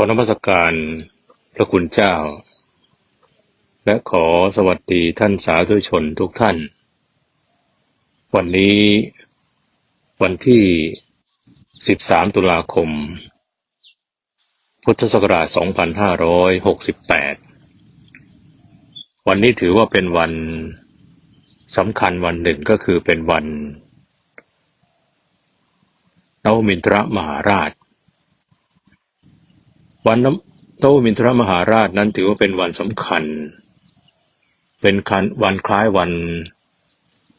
ขอนมัสการพระคุณเจ้า และขอสวัสดีท่านสาธุชนทุกท่าน วันนี้ วันที่ 13 ตุลาคม พุทธศักราช 2568 วันนี้ถือว่าเป็นวันสำคัญวันหนึ่งก็คือเป็นวันนวมินทรมหาราช วันนวมินทรมหาราชนั้นถือว่าเป็นวันสำคัญ เป็นคันวันคล้ายวัน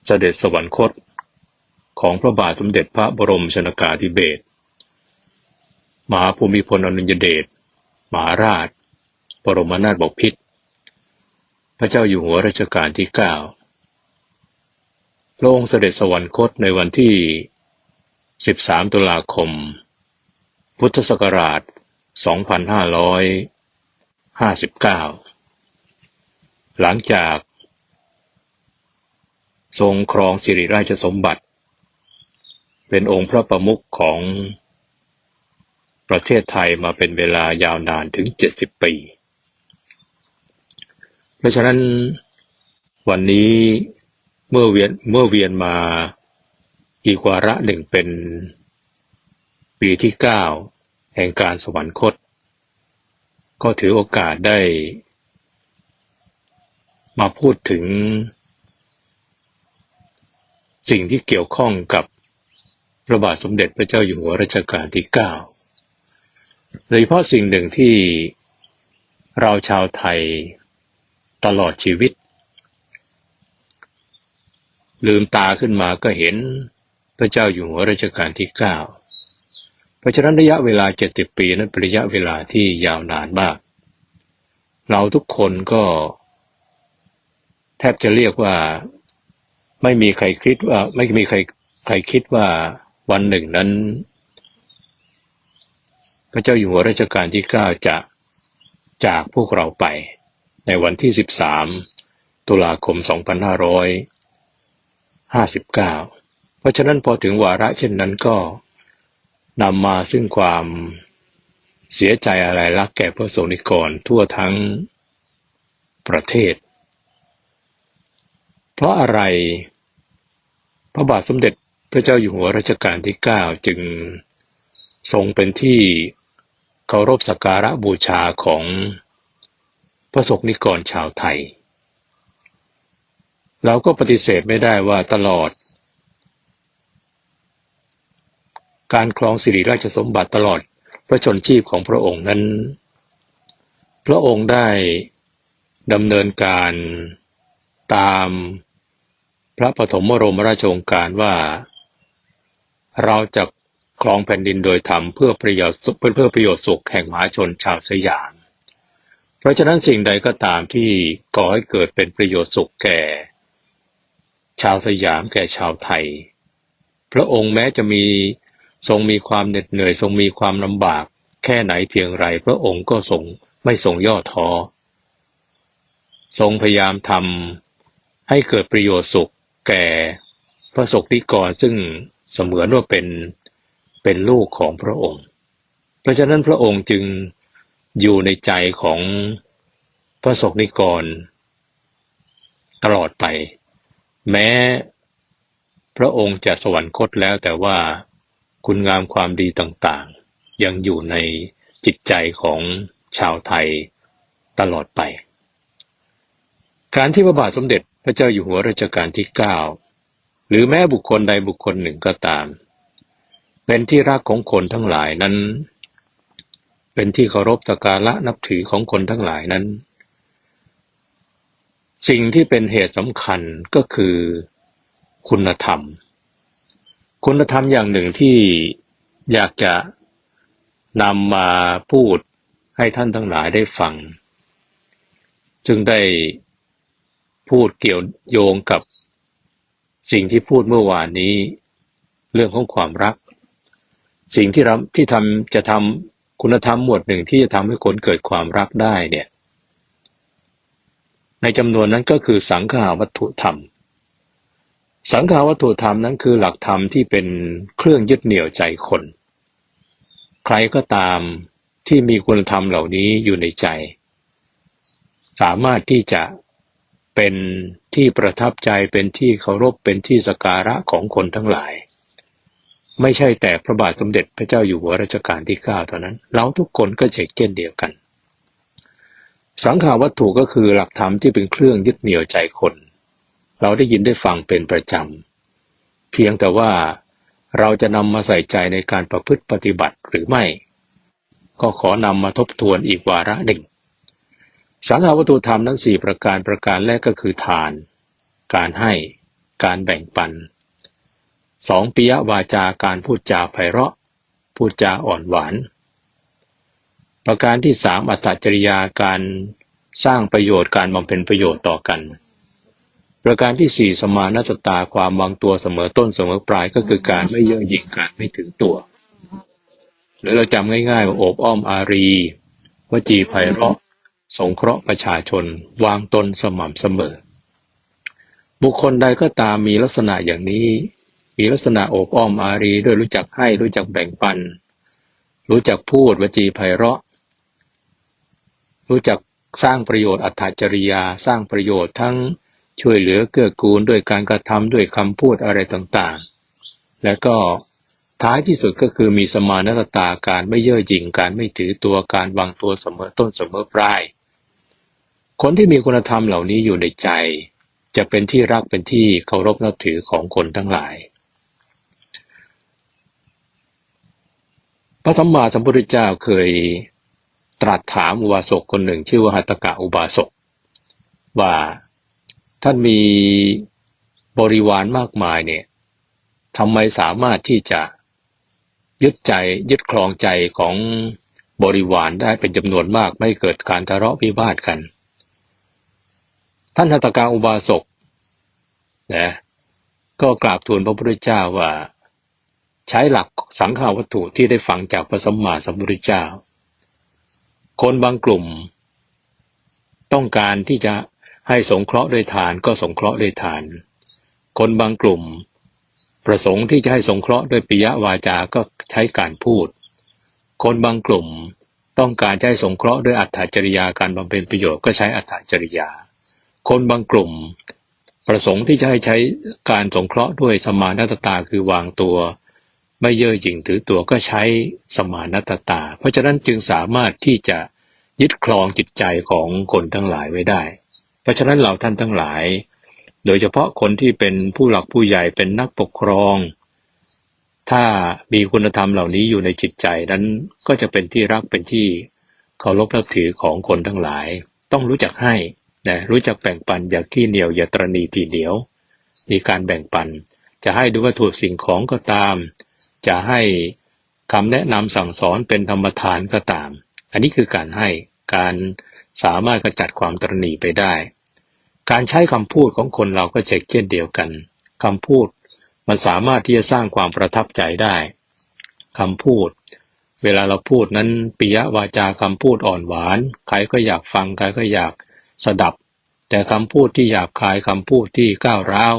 เสด็จสวรรคตของพระบาทสมเด็จพระบรมชนากาธิเบศรมหาภูมิพลอดุลยเดชมหาราช บรมนาถบพิตรพระเจ้าอยู่หัวรัชกาลที่เก้าพระองค์เสด็จสวรรคตในวันที่ 13 ตุลาคม พุทธศักราช 2559หลังจาก ทรงครองสิริราชสมบัติ เป็นองค์พระประมุขของประเทศไทยมาเป็นเวลายาวนานถึง70ปี เพราะฉะนั้นวันนี้เมื่อเวียนเมื่อเวียนมาอีกวาระหนึ่งเป็นปีที่เก้า แห่งการสวรรคต ก็ถือโอกาสได้ มาพูดถึง สิ่งที่เกี่ยวข้องกับพระบาทสมเด็จพระเจ้าอยู่หัวรัชกาลที่เก้าโดยเฉพาะสิ่งหนึ่งที่เราชาวไทยตลอดชีวิต ลืมตาขึ้นมาก็เห็นพระเจ้าอยู่หัวรัชกาลที่เก้า เพราะฉะนั้นระยะเวลาเจ็ดสิบปีนั้นเป็นระยะเวลาที่ยาวนานมาก เราทุกคนก็ แทบจะเรียกว่าไม่มีใครคิดว่าไม่มีใครใครคิดว่าวันหนึ่งนั้น พระเจ้าอยู่หัวรัชกาลที่เก้าจะจากพวกเราไป ในวันที่สิบสามตุลาคมสองพันห้าร้อยห้าสิบเก้าเพราะฉะนั้นพอถึงวาระเช่นนั้นก็ นำมาซึ่งความเสียใจอะไรรักแก่พระสงฆ์นิกรทั่วทั้งประเทศ เพราะอะไร พระบาทสมเด็จพระเจ้าอยู่หัวรัชกาลที่ 9 จึงทรงเป็นที่เคารพสักการะบูชาของพระสงฆ์นิกรชาวไทย เราก็ปฏิเสธไม่ได้ว่าตลอด การครองสิริราชสมบัติตลอดพระชนชีพของพระองค์นั้น พระองค์ได้ดำเนินการตามพระปฐมบรมราชโองการว่า เราจะครองแผ่นดินโดยธรรมเพื่อประโยชน์เพื่อเพื่อประโยชน์สุขแห่งมหาชนชาวสยาม เพราะฉะนั้นสิ่งใดก็ตามที่ก่อให้เกิดเป็นประโยชน์สุขแก่ ชาวสยามแก่ชาวไทย พระองค์แม้จะมี ทรงมีความเหน็ดเหนื่อยทรงมีความลำบาก แค่ไหนเพียงไรพระองค์ก็ทรงไม่ทรงย่อท้อทรงพยายามทำให้เกิดประโยชน์สุขแก่พระสกนิกรซึ่งเสมือนว่าเป็นเป็นลูกของพระองค์ เพราะฉะนั้นพระองค์จึงอยู่ในใจของพระสกนิกร ตลอดไป แม้พระองค์จะสวรรคตแล้วแต่ว่า คุณงามความดีต่างๆ ยังอยู่ในจิตใจของชาวไทยตลอดไป การที่พระบาทสมเด็จพระเจ้าอยู่หัวรัชกาลที่ 9 หรือแม้บุคคลใดบุคคลหนึ่งก็ตาม เป็นที่รักของคนทั้งหลายนั้น เป็นที่เคารพสักการะนับถือของคนทั้งหลายนั้น สิ่งที่เป็นเหตุสำคัญก็คือคุณธรรม คุณธรรมอย่างหนึ่งที่อยากจะนำมาพูดให้ท่านทั้งหลายได้ฟัง ซึ่งได้พูดเกี่ยวโยงกับสิ่งที่พูดเมื่อวานนี้ เรื่องของความรัก สิ่งที่ทที่ทำจะทำคุณธรรมหมวดหนึ่งที่จะทำให้คนเกิดความรักได้เนี่ย ในจำนวนนั้นก็คือสังขาวัตถุธรรม สังขาวัตถุธรรมนั้นคือหลักธรรมที่เป็นเครื่องยึดเหนี่ยวใจคน ใครก็ตามที่มีคุณธรรมเหล่านี้อยู่ในใจ สามารถที่จะเป็นที่ประทับใจเป็นที่เคารพเป็นที่สกการะของคนทั้งหลาย ไม่ใช่แต่พระบาทสมเด็จพระเจ้าอยู่หัวรัชกาลที่เก้าเท่านั้น เราทุกคนก็เช่นเช่นเดียวกัน สังขาวัตถุก็คือหลักธรรมที่เป็นเครื่องยึดเหนี่ยวใจคน เราได้ยินได้ฟังเป็นประจำ เพียงแต่ว่าเราจะนำมาใส่ใจในการประพฤติปฏิบัติหรือไม่ ก็ขอนำมาทบทวนอีกวาระหนึ่งสังฆาวัตถุธรรมทั้งสี่ประการประการแรกก็คือทาน การให้ การแบ่งปันสองปิยวาจาการพูดจาไพเราะ พูดจาอ่อนหวาน ประการที่สามอัตจริยาการสร้างประโยชน์การบำเพ็ญประโยชน์ต่อกัน ประการที่สี่สมานัตตาความวางตัวเสมอต้นเสมอปลายก็คือการไม่เย่อหยิ่งการไม่ถึงตัว หรือเราจำง่ายๆว่าโอบอ้อมอารี วจีไพเราะ สงเคราะห์ประชาชน วางตนสม่ำเสมอ บุคคลใดก็ตามมีลักษณะอย่างนี้ มีลักษณะโอบอ้อมอารีด้วยรู้จักให้รู้จักแบ่งปัน รู้จักพูดวจีไพเราะ รู้จักสร้างประโยชน์อัตจริยาสร้างประโยชน์ทั้ง ช่วยเหลือเกื้อกูลด้วยการกระทำด้วยคำพูดอะไรต่างๆ และก็ท้ายที่สุดก็คือมีสมานตาการไม่เย่อหยิ่งการไม่ถือตัวการวางตัวเสมอต้นเสมอปลาย คนที่มีคุณธรรมเหล่านี้อยู่ในใจ จะเป็นที่รักเป็นที่เคารพนับถือของคนทั้งหลาย พระสัมมาสัมพุทธเจ้าเคยตรัสถามอุบาสกคนหนึ่งชื่อว่าหัตถกะอุบาสกว่า ท่านมีบริวารมากมายเนี่ยทำไมสามารถที่จะยึดใจยึดครองใจของบริวารได้เป็นจำนวนมากไม่เกิดการทะเลาะวิวาทกัน ท่านหัตกาอุบาสกนะก็กราบทูลพระพุทธเจ้าว่า ใช้หลักสังขาวัตถุที่ได้ฟังจากพระสัมมาสัมพุทธเจ้า คนบางกลุ่ม ต้องการที่จะ ให้สงเคราะห์ด้วยทานก็สงเคราะห์ด้วยทาน คนบางกลุ่ม ประสงค์ที่จะให้สงเคราะห์ด้วยปิยวาจาก็ใช้การพูด คนบางกลุ่มต้องการจะให้สงเคราะห์ด้วยอัตถจริยาการบำเพ็ญประโยชน์ก็ใช้อัตถจริยา คนบางกลุ่ม ประสงค์ที่จะให้ใช้การสงเคราะห์ด้วยสมานัตตาคือวางตัว ไม่เย่อหยิ่งถือตัวก็ใช้สมานัตตา เพราะฉะนั้นจึงสามารถที่จะยึดครองจิตใจของคนทั้งหลายไว้ได้ เพราะฉะนั้นเราท่านทั้งหลาย โดยเฉพาะคนที่เป็นผู้หลักผู้ใหญ่เป็นนักปกครอง ถ้ามีคุณธรรมเหล่านี้อยู่ในจิตใจนั้นก็จะเป็นที่รักเป็นที่เคารพนับถือของคนทั้งหลาย ต้องรู้จักให้นะรู้จักแบ่งปันอย่าขี้เหนียวอย่าตรณีทีเหนียว มีการแบ่งปัน จะให้ดูวัตถุสิ่งของก็ตาม จะให้คำแนะนำสั่งสอนเป็นธรรมทานก็ตาม อันนี้คือการให้การ สามารถกระจัดความตรณีไปได้ การใช้คำพูดของคนเราก็เช่นเดียวกันคำพูดมันสามารถที่จะสร้างความประทับใจได้คำพูด เวลาเราพูดนั้นปิยวาจาคำพูดอ่อนหวาน ใครก็อยากฟังใครก็อยากสดับ แต่คำพูดที่หยาบคายคำพูดที่ก้าวร้าว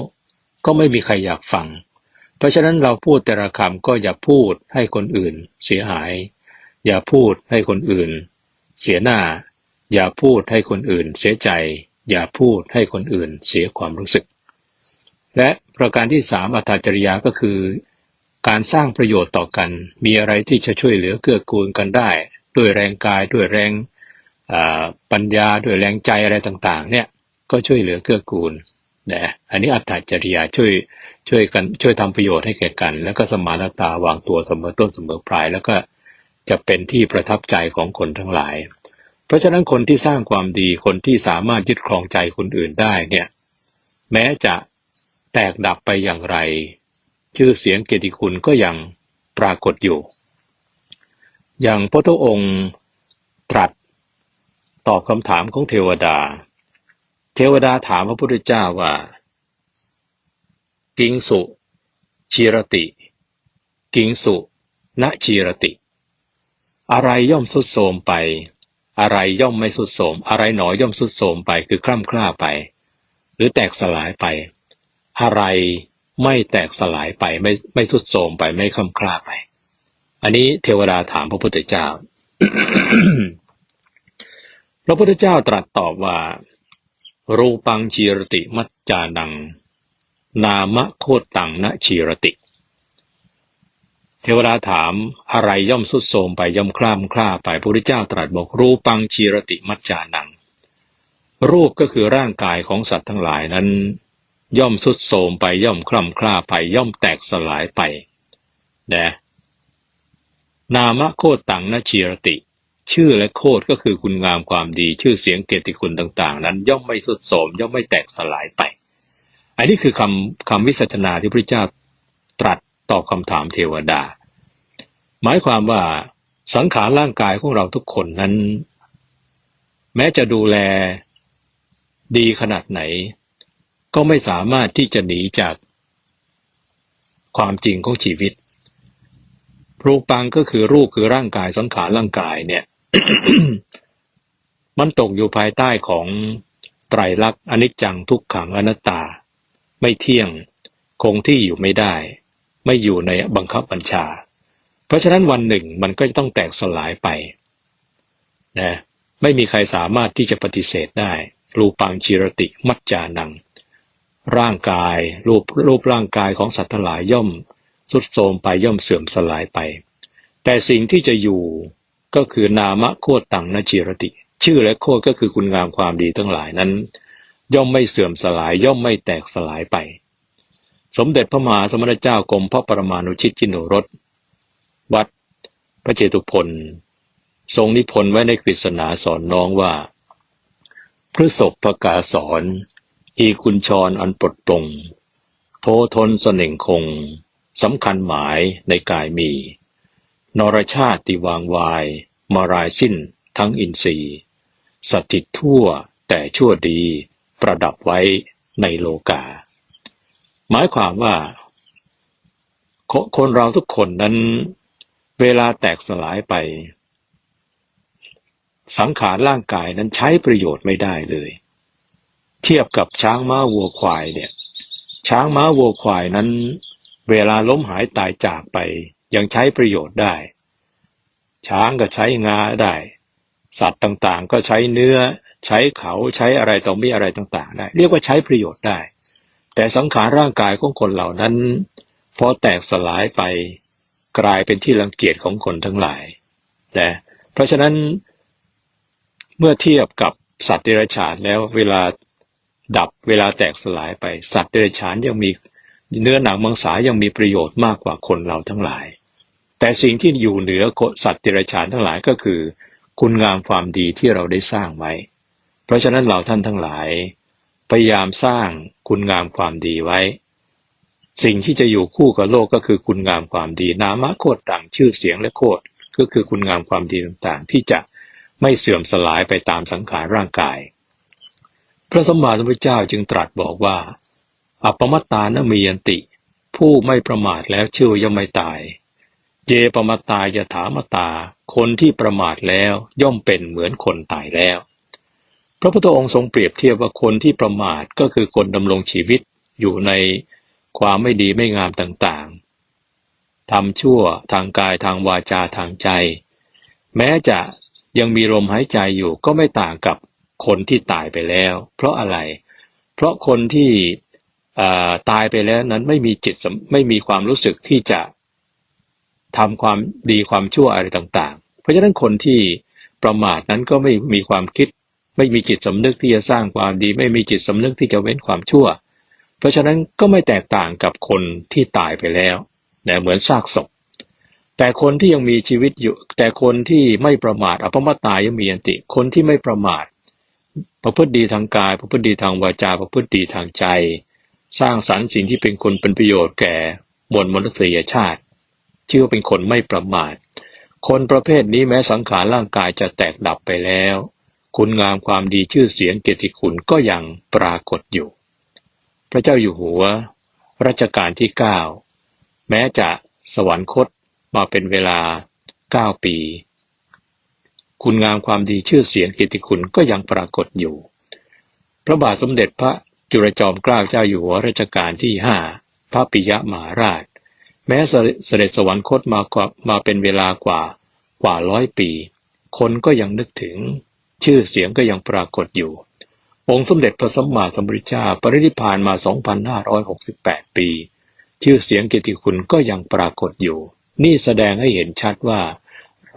ก็ไม่มีใครอยากฟัง เพราะฉะนั้นเราพูดแต่ละคำก็อย่าพูดให้คนอื่น เสียหาย อย่าพูดให้คนอื่น เสียหน้า อย่าพูดให้คนอื่นเสียใจ อย่าพูดให้คนอื่นเสียความรู้สึก และประการที่สามอัตจริยาก็คือ การสร้างประโยชน์ต่อกัน มีอะไรที่จะช่วยเหลือเกื้อกูลกันได้ ด้วยแรงกายด้วยแรงปัญญาด้วยแรงใจอะไรต่างๆ เนี่ยก็ช่วยเหลือเกื้อกูลนะอันนี้อัตจริยาช่วยช่วยกันช่วยทำประโยชน์ให้แก่กัน แล้วก็สมานตาวางตัวเสมอต้นเสมอปลาย แล้วก็จะเป็นที่ประทับใจของคนทั้งหลาย เพราะฉะนั้นคนที่สร้างความดีคนที่สามารถยึดครองใจคนอื่นได้เนี่ยแม้จะแตกดับไปอย่างไร ชื่อเสียงเกียรติคุณก็ยังปรากฏอยู่ อย่างพระทุองค์ตรัสตอบคำถามของเทวดา เทวดาถามพระพุทธเจ้าว่า กิงสุชีรติ กิงสุณชีรติ อะไรย่อมสุดโทมไป อะไรย่อมไม่สุดโสม อะไรหนอย่อมสุดโสมไปคือคล่ำคล้าไป หรือแตกสลายไป อะไรไม่แตกสลายไปไม่ไม่สุดโสมไปไม่คล่ำคล้าไป อันนี้เทวดาถามพระพุทธเจ้า พระพุทธเจ้าตรัสตอบว่า รูปังชีรติมัจจานัง นามะโคตตังนะชีรติ เทวดาถามอะไรย่อมสุดโทมไปย่อมคล่ำคล้าไปพระพุทธเจ้าตรัสบอกรูปังชีรติมัจจานัง รูปก็คือร่างกายของสัตว์ทั้งหลายนั้น ย่อมสุดโทมไปย่อมคล่ำคล้าไปย่อมแตกสลายไปนะนามะโคตตังนะชีรติ ชื่อและโคตก็คือคุณงามความดีชื่อเสียงเกียรติคุณต่าง ๆ นั้น ย่อมไม่สุดโทมย่อมไม่แตกสลายไป อันนี้คือคำคำวิสัชนาที่พระเจ้าตรัส ตอบคำถามเทวดา หมายความว่าสังขารร่างกายของเราทุกคนนั้น แม้จะดูแลดีขนาดไหน ก็ไม่สามารถที่จะหนีจากความจริงของชีวิตรูปังก็คือรูปคือร่างกายสังขารร่างกายเนี่ย มันตกอยู่ภายใต้ของไตรลักษณ์อนิจจังทุกขังอนัตตา ไม่เที่ยงคงที่อยู่ไม่ได้ ไม่อยู่ในบังคับบัญชา เพราะฉะนั้นวันหนึ่งมันก็จะต้องแตกสลายไปนะไม่มีใครสามารถที่จะปฏิเสธได้ รูปังจิรติมัจจานัง ร่างกายรูปรูปร่างกายของสัตว์ทั้งหลายย่อมสุดโทมไปย่อมเสื่อมสลายไป แต่สิ่งที่จะอยู่ก็คือนามะโคตตังนจิรติ ชื่อและโคตก็คือคุณงามความดีทั้งหลายนั้น ย่อมไม่เสื่อมสลายย่อมไม่แตกสลายไป สมเด็จพระมหาสมณเจ้ากรมพระปรมาณุชิตจินุรสวัดพระเจตุพนทรงนิพนธ์ไว้ในกฤษณาสอนน้องว่าพฤศพประกาสอนอีคุณชรอันปลดปลงโททนเสน่งคงสำคัญหมายในกายมี นรชาติวางวาย มารายสิ้นทั้งอินทรีย์สถิตทั่วแต่ชั่วดีประดับไว้ในโลกา หมายความว่า คนเราทุกคนนั้น เวลาแตกสลายไป สังขารร่างกายนั้นใช้ประโยชน์ไม่ได้เลย เทียบกับช้างม้าวัวควายเนี่ย ช้างม้าวัวควายนั้น เวลาล้มหายตายจากไป ยังใช้ประโยชน์ได้ ช้างก็ใช้งาได้ สัตว์ต่างๆ ก็ใช้เนื้อ ใช้เขาใช้อะไรต่อมีอะไรต่าง ๆ ได้ เรียกว่าใช้ประโยชน์ได้ แต่สังขารร่างกายของคนเหล่านั้นพอแตกสลายไปกลายเป็นที่รังเกียจของคนทั้งหลายแต่เพราะฉะนั้นเมื่อเทียบกับสัตว์เดรัจฉานแล้วเวลาดับเวลาแตกสลายไป สัตว์เดรัจฉานยังมีเนื้อหนังมังสายังมีประโยชน์มากกว่าคนเราทั้งหลาย แต่สิ่งที่อยู่เหนือสัตว์ติรฉานทั้งหลายก็คือ คุณงามความดีที่เราได้สร้างไว้ เพราะฉะนั้นเราท่านทั้งหลาย พยายามสร้างคุณงามความดีไว้ สิ่งที่จะอยู่คู่กับโลกก็คือคุณงามความดี นามะโคตรต่างชื่อเสียงและโคตรก็คือคุณงามความดีต่างๆ ที่จะไม่เสื่อมสลายไปตามสังขารร่างกาย พระสมมาสัมพุทธเจ้าจึงตรัสบอกว่า อัปมัตตานมียันติ ผู้ไม่ประมาทแล้วชื่อย่อมไม่ตาย เยปมตตายถามตา คนที่ประมาทแล้วย่อมเป็นเหมือนคนตายแล้ว พระพุทธองค์ทรงเปรียบเทียบว่าคนที่ประมาทก็คือคนดำรงชีวิตอยู่ในความไม่ดีไม่งามต่างๆทำชั่วทางกายทางวาจาทางใจ แม้จะยังมีลมหายใจอยู่ก็ไม่ต่างกับคนที่ตายไปแล้ว เพราะอะไร เพราะคนที่ตายไปแล้วนั้นไม่มีจิตไม่มีความรู้สึกที่จะทำความดีความชั่วอะไรต่างๆ เพราะฉะนั้นคนที่ประมาทนั้นก็ไม่มีความคิด ไม่มีจิตสำนึกที่จะสร้างความดี ไม่มีจิตสำนึกที่จะเว้นความชั่ว เพราะฉะนั้นก็ไม่แตกต่างกับคนที่ตายไปแล้วนะเหมือนซากศพแต่คนที่ยังมีชีวิตอยู่ แต่คนที่ไม่ประมาทอภมตายังมีอันติ คนที่ไม่ประมาทประพฤติดีทางกาย ประพฤติดีทางวาจา ประพฤติดีทางใจ สร้างสรรค์สิ่งที่เป็นคนเป็นประโยชน์แก่มวลมนุษยชาติ ชื่อว่าเป็นคนไม่ประมาท คนประเภทนี้แม้สังขารร่างกายจะแตกดับไปแล้ว คุณงามความดีชื่อเสียงเกียรติคุณก็ยังปรากฏอยู่ พระเจ้าอยู่หัว รัชกาลที่เก้าแม้จะสวรรคตมาเป็นเวลาเก้าปี คุณงามความดีชื่อเสียงเกียรติคุณก็ยังปรากฏอยู่ พระบาทสมเด็จพระจุลจอมเกล้าเจ้าอยู่หัวรัชกาลที่ห้าพระปิยมหาราช แม้เสด็จสวรรคตมากว่ามาเป็นเวลากว่ากว่าร้อยปี คนก็ยังนึกถึง ชื่อเสียงก็ยังปรากฏอยู่ องค์สมเด็จพระสัมมาสัมพุทธเจ้าปรินิพานมา 2,568 ปี ชื่อเสียงเกียรติคุณก็ยังปรากฏอยู่ นี่แสดงให้เห็นชัดว่า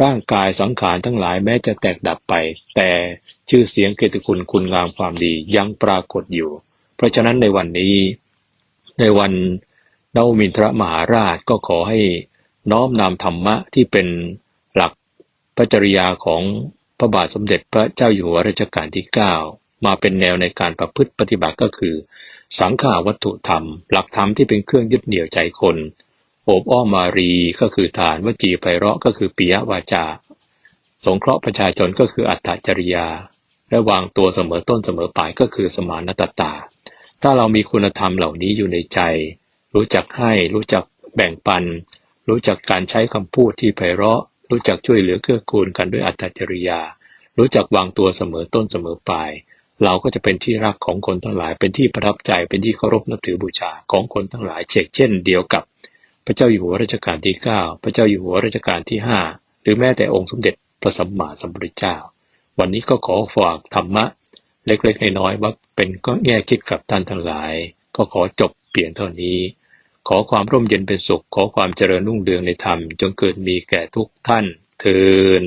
ร่างกายสังขารทั้งหลายแม้จะแตกดับไป แต่ชื่อเสียงเกียรติคุณคุณงามความดียังปรากฏอยู่ เพราะฉะนั้นในวันนี้ ในวันนวมินทรมหาราชก็ขอให้น้อมนำธรรมะที่เป็นหลักพระจริยาของ ระบาทสมเด็จพระเจ้าอยู่หัวรัชกาลที่ 9 มาเป็นแนวในการประพฤติปฏิบัติก็คือ สังขาวัตถุธรรม หลักธรรมที่เป็นเครื่องยึดเหนี่ยวใจคนโอบอ้อมมารีก็คือฐานวจีไพเราะก็คือปิยวาจา สงเคราะห์ประชาชนก็คืออัตตจริยา และวางตัวเสมอต้นเสมอปลายก็คือสมานตตา ถ้าเรามีคุณธรรมเหล่านี้อยู่ในใจ รู้จักให้รู้จักแบ่งปัน รู้จักการใช้คำพูดที่ไพเราะ รู้จักช่วยเหลือเกื้อกูลกันด้วยอัตตจริยา รู้จักวางตัวเสมอต้นเสมอปลาย เราก็จะเป็นที่รักของคนทั้งหลาย เป็นที่ประทับใจ เป็นที่เคารพนับถือบูชาของคนทั้งหลายเชกเช่นเดียวกับ พระเจ้าอยู่หัวรัชกาลที่ 9 พระเจ้าอยู่หัวรัชกาลที่ 5 หรือแม้แต่องค์สมเด็จพระสัมมาสัมพุทธเจ้า วันนี้ก็ขอฝากธรรมะ เล็กๆน้อยๆว่าเป็นก็แง่คิดกับท่านทั้งหลาย ก็ขอจบเปลี่ยนเท่านี้ ขอความร่มเย็นเป็นสุข ขอความเจริญรุ่งเรืองในธรรม จงเกิดมีแก่ทุกท่านเทิน